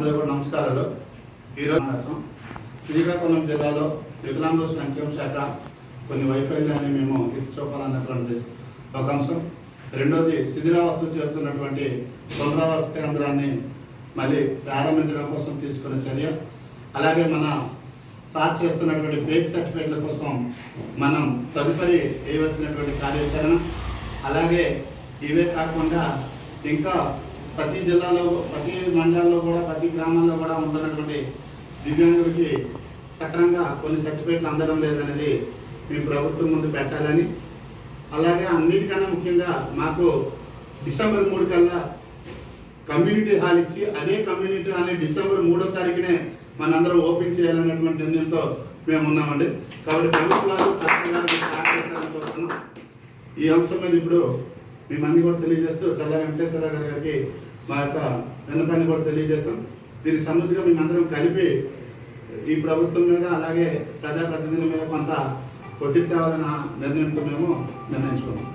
అందరూ కూడా నమస్కారాలు. ఈరోజు శ్రీకాకుళం జిల్లాలో వికలాంగుల సంక్షేమ శాఖ కొన్ని వైఫల్యాన్ని మేము ఎత్తి చూపాలన్నటువంటి ఒక అంశం. రెండోది శిథిరావస్థ చేరుతున్నటువంటి పునరావాస కేంద్రాన్ని మళ్ళీ ప్రారంభించడం కోసం తీసుకున్న చర్య. అలాగే మన సార్ చేస్తున్నటువంటి ఫేక్ సర్టిఫికేట్ల కోసం మనం తదుపరి చేయవలసినటువంటి కార్యాచరణ. అలాగే ఇవే కాకుండా ఇంకా ప్రతి జిల్లాలో ప్రతి మండలాల్లో కూడా ప్రతి గ్రామాల్లో కూడా ఉంటున్నటువంటి దివ్యాంగులకి సక్రమంగా కొన్ని సర్టిఫికేట్లు అందడం లేదనేది మీ ప్రభుత్వం ముందు పెట్టాలని. అలాగే అన్నిటికన్నా ముఖ్యంగా మాకు డిసెంబర్ మూడు కల్లా కమ్యూనిటీ హాల్ ఇచ్చి అదే కమ్యూనిటీ హాల్ని డిసెంబర్ మూడో తారీఖునే మనందరం ఓపెన్ చేయాలన్నటువంటి నిర్ణయంతో మేము ఉన్నామండి. కాబట్టి ప్రభుత్వాలు ఈ అంశం మీద ఇప్పుడు మీ మంది కూడా తెలియజేస్తూ చల్ల వెంకటేశ్వర గారి గారికి మా యొక్క విన్నపాన్ని కూడా తెలియజేస్తాం. దీనికి సమృద్ధిగా మేమందరం కలిపి ఈ ప్రభుత్వం మీద అలాగే ప్రజాప్రతినిధుల మీద కొంత ఒత్తిడి తేవాలన్న నిర్ణయంతో మేము నిర్ణయించుకున్నాం.